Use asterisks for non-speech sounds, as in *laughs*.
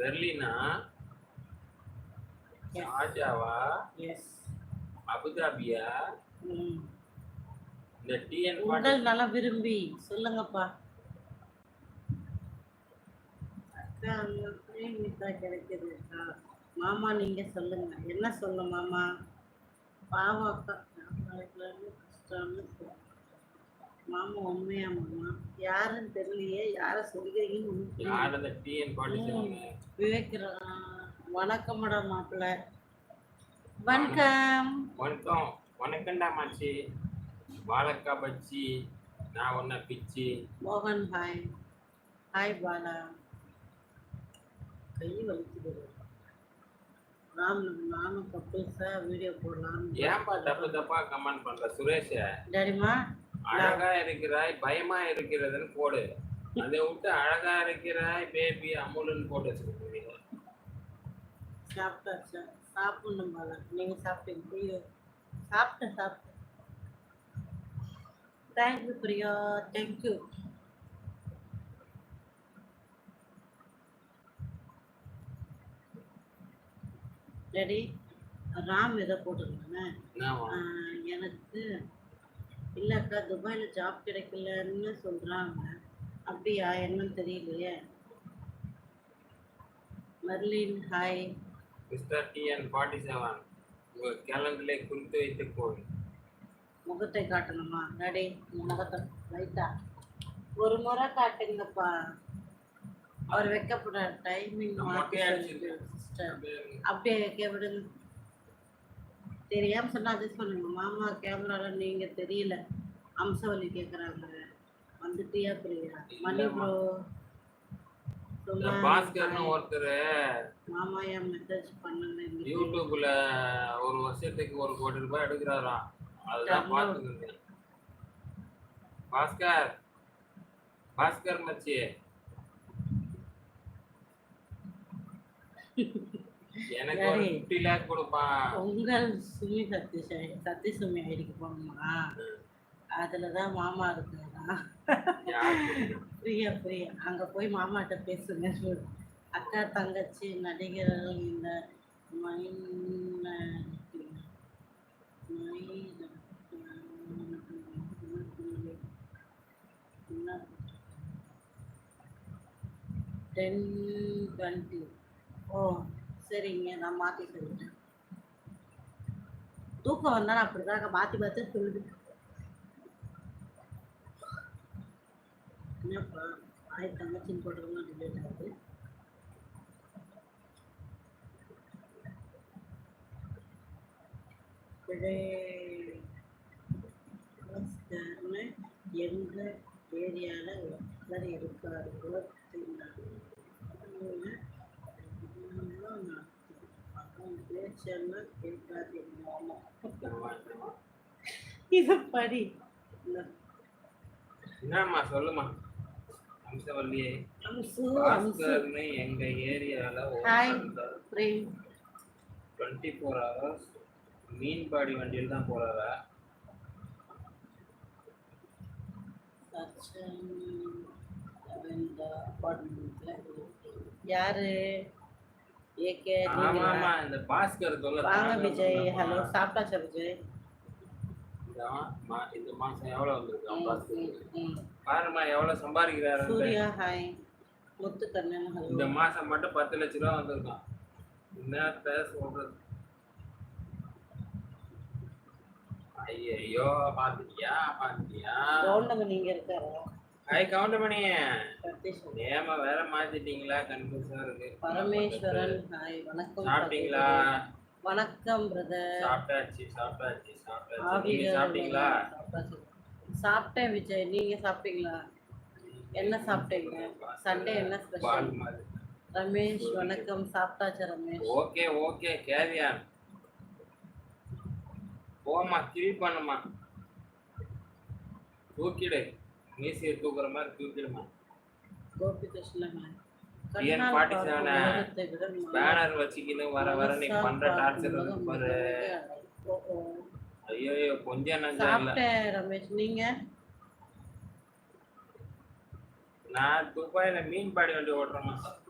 பெர்லினா? S அபுதாபியா? இந்த TN உடல் நலம் விரும்பி. சொல்லுங்கப்பா. அக்கா அங்க கிடைக்குது. மாமா நீங்க சொல்லுங்க. என்ன சொல்ல மாமா? பாவம் அக்கா. கஷ்டம்னு. மாமா உண்மையா மாமா? யாருன்னு தெரியலையே யார சொல்றீங்கன்னு ஒண்ணும் புரியல. யார் அந்த டிஎன் ஃபார்ட்டி செவன் விவேக்ரா வணக்கம் மேடம் மாப்பிள்ள. வணக்கம். வணக்கம். வணக்கம்டா மாச்சி. வாழைக்காய் பச்சி. நான் ஒன்ன பிச்சி. மோகன் ஹாய் ஹாய் பாலா. கை வலிக்குது. ராம் நானும் கப்புள்ஸா வீடியோ போடலாம்னு ஏன்பா தப்பு தப்பா கமெண்ட் பண்ற சுரேஷ? டேடிமா அழகா இருக்கிறாய் பயமா இருக்கிறதுன்னு போடு. அதை விட்டு அழகா இருக்கிறாய் பேபி அமுலுன்னு போட்டு வச்சிருக்கீங்க சாப்பிட்டாச்சா சாப்பிடணும் பாலா. நீங்க சாப்பிட்டீங்க ஐயோ சாப்பிட்டேன் சாப்பிட்டேன் thank you Priya. Thank you daddy Ram எதை போட்டிருந்தானே? என்னவா எனக்கு இல்லைக்கா துபாயில் ஜாப் கிடைக்கலன்னு சொல்கிறாங்க அப்படியா? என்னன்னு தெரியலையே. Merlin hi mister TN forty seven உங்க கேலண்டர்ல குறித்து வைத்து போடு முகத்தை காட்டணுமா? டாடி உங்க முகத்தை லைட்டா ஒரு முறை காட்டுங்கப்பா. அவர் வைக்கப்படுற டைமிங் மாற்றி அப்படியே வைக்க விடுங்க தெரியாம சொன்னா அட்ஜஸ்ட் பண்ணுங்க மாமா கேமரால நீங்க தெரியல. அம்சவல்லி கேக்குறாங்க. வந்துட்டியா பிரியா மணி ப்ரோ பாஸ்கர்னு ஒருத்தர் மாமா ஏன் மெசேஜ் பண்ணுங்க. யூடியூப்ல ஒரு வருஷத்துக்கு ஒரு கோடி ரூபாய் எடுக்கிறாராம் அதுதான் பாஸ்கர். பாஸ்கர் மச்சி. *laughs* உங்கள் சுமி சத்தி சத்தி சுமி ஐடிக்கு போகணுமா அதுல தான் மாமா யாருக்கு? பிரியா பிரியா அங்க போய் மாமாட்ட பேசுங்க. அக்கா தங்கச்சி நடிகர்கள் இந்த டென் டுவெண்ட்டி ஓ சரிங்க நான் மாத்தி சொல்லிட்டேன் தூக்கம் வந்தாலும் அப்படிதாங்க மாற்றி பார்த்து சொல்லுது என்னப்பா ஆய் தங்கச்சின்னு போட்டுருந்தோம் டிலேட் ஆகுது. எங்க ஏரியாவில் ஒருத்தர் இருக்காரு. பேச்செல்லாம் கேட்காதீங்க இது படி. என்னம்மா சொல்லுமா அம்சவல்லியே அம்சு எங்க ஏரியால டுவெண்ட்டி ஃபோர் ஹவர்ஸ் மீன்பாடி வண்டியில் தான் போறாரா? யாரு? ஏகே ஆமா இந்த பாஸ்கர் சொல்ல வாங்க விஜய். ஹலோ சாப்பிட்டாச்சா விஜய்? இந்த மாசம் எவ்வளவு வந்திருக்கான் ம், பாஸ்கர். பாருமா எவ்வளவு சம்பாதிக்கிறாரு சூர்யா ஹாய் முத்துக்கண்ணன் இந்த ஹலோ மாசம் மட்டும் பத்து லட்ச ரூபா வந்திருக்கான். என்னத்த சொல்றது? ஐயோ பாத்துட்டியா பாத்துட்டியா கவுண்டமணி நீங்க இருக்காரா? ஹாய் கவுண்டமணி நேம வேற மாத்திட்டீங்களா? கன்ஃபியூஸா இருக்கு. பரமேஸ்வரன் ஹாய் வணக்கம் சாப்பிட்டீங்களா. வணக்கம் பிரதர். சாப்பிட்டாச்சு சாப்பிட்டாச்சு சாப்பிட்டாச்சு. சாப்பிட்டீங்களா. சாப்பிட்டேன் விஜய் நீங்க சாப்பிட்டீங்களா? என்ன சாப்பிட்டீங்க? சண்டே என்ன ஸ்பெஷல் ரமேஷ் வணக்கம். சாப்பிட்டாச்சு ரமேஷ்? ஓகே ஓகே கேரியான் போமா கிளி பண்ணுமா தூக்கிடு. மீசியை தூக்குற மாதிரி தூக்கிடுமா? கோபி சேவனை பேனர் வச்சுக்கின்னு வர வர நீ பண்ற டார்ச்சர் பாரு. ஐயோ கொஞ்சம் சாப்பிட்டேன் ரமேஷ் நீங்க? நான் துபாயில மீன் பாடி வண்டி ஓட்டுறேமா